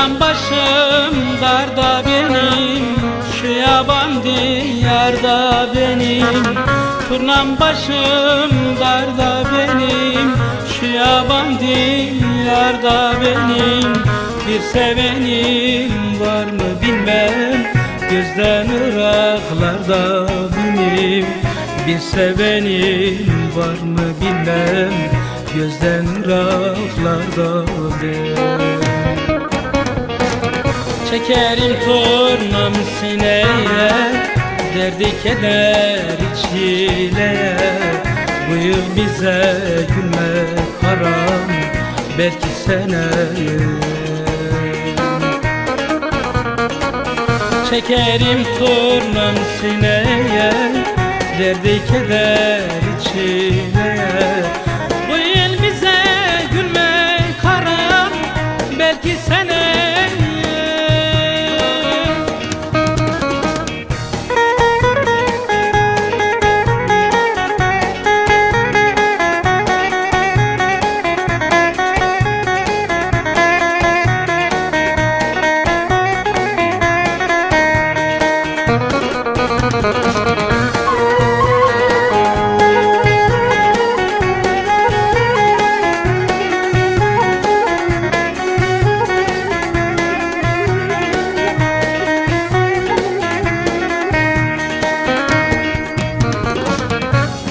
Turnam başım darda benim. Şu yaban diyarda benim. Turnam başım darda benim. Şu yaban diyarda benim. Bir sevenim var mı bilmem. Gözden ıraklarda benim. Bir sevenim var mı bilmem. Gözden ıraklarda benim Çekerim turnam sineye Derdi keder çileye Bu yıl bize gülmek haram Belki seneye. Çekerim turnam sineye Derdi keder çileye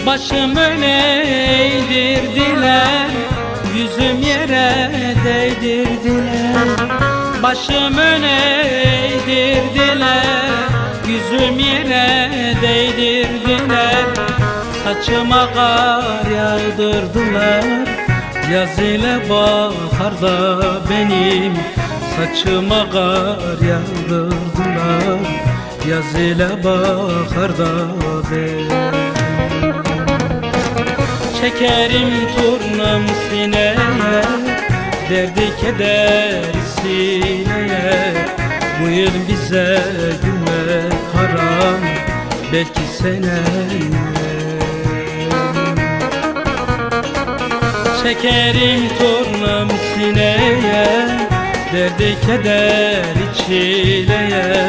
Başım öne eğdirdiler Yüzüm yere değdirdiler. Başım öne eğdirdiler Yüzüm yere değdirdiler. Saçıma kar yağdırdılar Yaz ile baharda benim. Saçıma kar yağdırdılar Yaz ile baharda benim Çekerim turnam sineye Derdi keder sineye. Bu yıl bize gülmek haram Belki seneye. Çekerim turnam sineye Derdi keder çileye